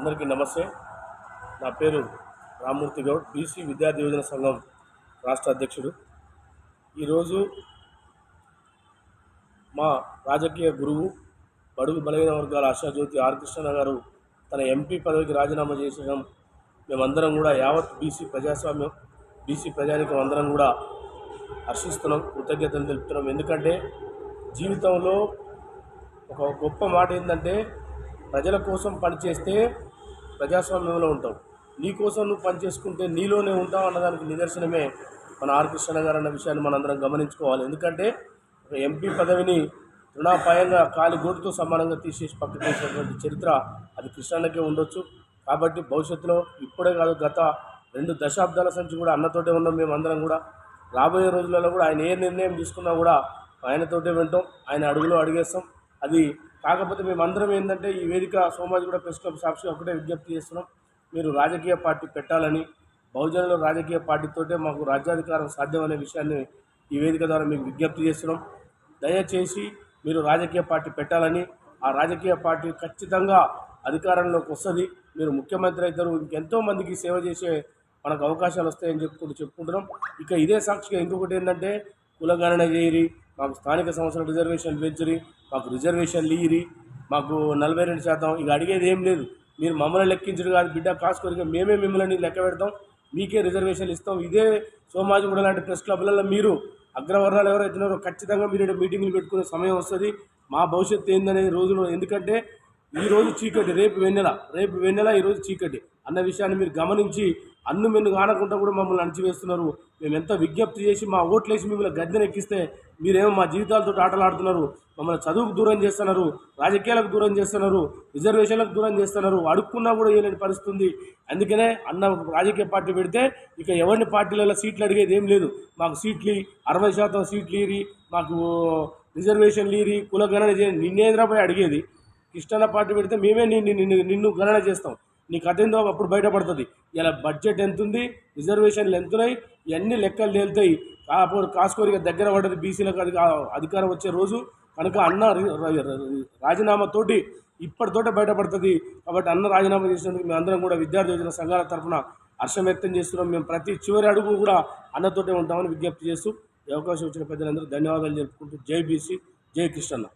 అందరికీ నమస్తే. నా పేరు రామ్మూర్తి గౌడ్ బీసీ విద్యార్థి యోజన సంఘం రాష్ట్ర అధ్యక్షుడు. ఈరోజు మా రాజకీయ గురువు బడుగు బలహీన వర్గాల ఆశాజ్యోతి ఆర్ కృష్ణ గారు తన ఎంపీ పదవికి రాజీనామా చేసడం మేమందరం కూడా యావత్ బీసీ ప్రజాస్వామ్యం బీసీ ప్రజానికం అందరం కూడా హర్షిస్తున్నాం కృతజ్ఞతలు తెలుపుతున్నాం. ఎందుకంటే జీవితంలో ఒక గొప్ప మాట ఏంటంటే ప్రజల కోసం పనిచేస్తే ప్రజాస్వామ్యంలో ఉంటావు. నీకోసం నువ్వు పనిచేసుకుంటే నీలోనే ఉంటావు అన్నదానికి నిదర్శనమే మన ఆర్ కృష్ణ గారు అన్న విషయాన్ని మనందరం గమనించుకోవాలి. ఎందుకంటే ఒక ఎంపీ పదవిని తృణాపాయంగా కాలి గోటుతో సమానంగా తీసేసి పక్కకు వేసినటువంటి చరిత్ర అది కృష్ణన్నకే ఉండొచ్చు. కాబట్టి భవిష్యత్తులో ఇప్పుడే కాదు గత రెండు దశాబ్దాల సంచి కూడా అన్నతోటే ఉన్నాం మేము అందరం కూడా. రాబోయే రోజులలో కూడా ఆయన ఏ నిర్ణయం తీసుకున్నా కూడా ఆయనతోటే వింటాం. ఆయన అడుగులో అడిగేస్తాం. అది కాకపోతే మేమందరం ఏంటంటే ఈ వేదిక సోమాజి కూడా ప్రెస్ క్లబ్ సాక్షి ఒకటే విజ్ఞప్తి చేస్తున్నాం. మీరు రాజకీయ పార్టీ పెట్టాలని బహుజనుల రాజకీయ పార్టీతోటే మాకు రాజ్యాధికారం సాధ్యం అనే విషయాన్ని ఈ వేదిక ద్వారా మీకు విజ్ఞప్తి చేస్తున్నాం. దయచేసి మీరు రాజకీయ పార్టీ పెట్టాలని ఆ రాజకీయ పార్టీ ఖచ్చితంగా అధికారంలోకి వస్తుంది. మీరు ముఖ్యమంత్రి అవుతారు ఇంకెంతో మందికి సేవ చేసే మనకు అవకాశాలు వస్తాయని చెప్పుకుంటూ చెప్పుకుంటున్నాం. ఇక ఇదే సాక్షిగా ఇంకొకటి ఏంటంటే కులగణన చేయరి మాకు స్థానిక సంస్థల రిజర్వేషన్ పెంచురి మాకు రిజర్వేషన్లు ఇయ్యి మాకు నలభై రెండు శాతం. ఇక అడిగేది ఏం లేదు. మీరు మమ్మల్ని లెక్కించరు కాదు బిడ్డ కాసుకోరిక మేమే మిమ్మల్ని లెక్క పెడతాం. మీకే రిజర్వేషన్లు ఇస్తాం. ఇదే సోమాజిగూడ లాంటి ప్రెస్ క్లబ్లలో మీరు అగ్రవర్ణాలు ఎవరైతున్నారో ఖచ్చితంగా మీరు ఈడ మీటింగ్లు పెట్టుకునే సమయం వస్తుంది. మా భవిష్యత్తు ఏందనేది రోజులు ఎందుకంటే ఈ రోజు చీకటి రేపు వెన్నెల రేపు వెన్నెల ఈ రోజు చీకటి. అన్న విషయాన్ని మీరు గమనించి అన్ను మెన్ను కానకుండా కూడా మమ్మల్ని అణచివేస్తున్నారు. మేము ఎంత విజ్ఞప్తి చేసి మా ఓట్లేసి మిమ్మల్ని గద్దెను ఎక్కిస్తే మీరేమో మా జీవితాలతో ఆటలాడుతున్నారు. మమ్మల్ని చదువుకు దూరం చేస్తున్నారు రాజకీయాలకు దూరం చేస్తున్నారు రిజర్వేషన్లకు దూరం చేస్తున్నారు. అడుక్కున్నా కూడా వేయలేని పరిస్థితి ఉంది అందుకనే అన్న రాజకీయ పార్టీ పెడితే ఇక ఎవరిని పార్టీలలో సీట్లు అడిగేది ఏం లేదు. మాకు సీట్లు అరవై శాతం సీట్లు ఇరి మాకు రిజర్వేషన్లు ఇరి కుల గణన చేయండి. నిన్నేదిరాపోయి అడిగేది. కృష్ణన్న పార్టీ పెడితే మేమే నిన్ను నిన్ను నిన్ను గణన చేస్తాం. నీ కథ ఏందో అప్పుడు బయటపడుతుంది. ఇలా బడ్జెట్ ఎంత ఉంది రిజర్వేషన్లు ఎంత ఉన్నాయి ఇవన్నీ లెక్కలు తేలుతాయి. కాకపోతే కాసుకోరిక దగ్గర పడ్డది బీసీలకు అది అధికారం వచ్చే రోజు కనుక అన్న రాజీనామాతోటి ఇప్పటితోటే బయటపడుతుంది. కాబట్టి అన్న రాజీనామా చేసినందుకు మేము అందరం కూడా విద్యార్థి యోజన సంఘాల తరఫున హర్షం వ్యక్తం చేస్తున్నాం. మేము ప్రతి చివరి అడుగు కూడా అన్నతోటే ఉంటామని విజ్ఞప్తి చేస్తూ ఈ అవకాశం ఇచ్చిన పెద్దలందరూ ధన్యవాదాలు జరుపుకుంటూ జై బీసీ జై కృష్ణన్న.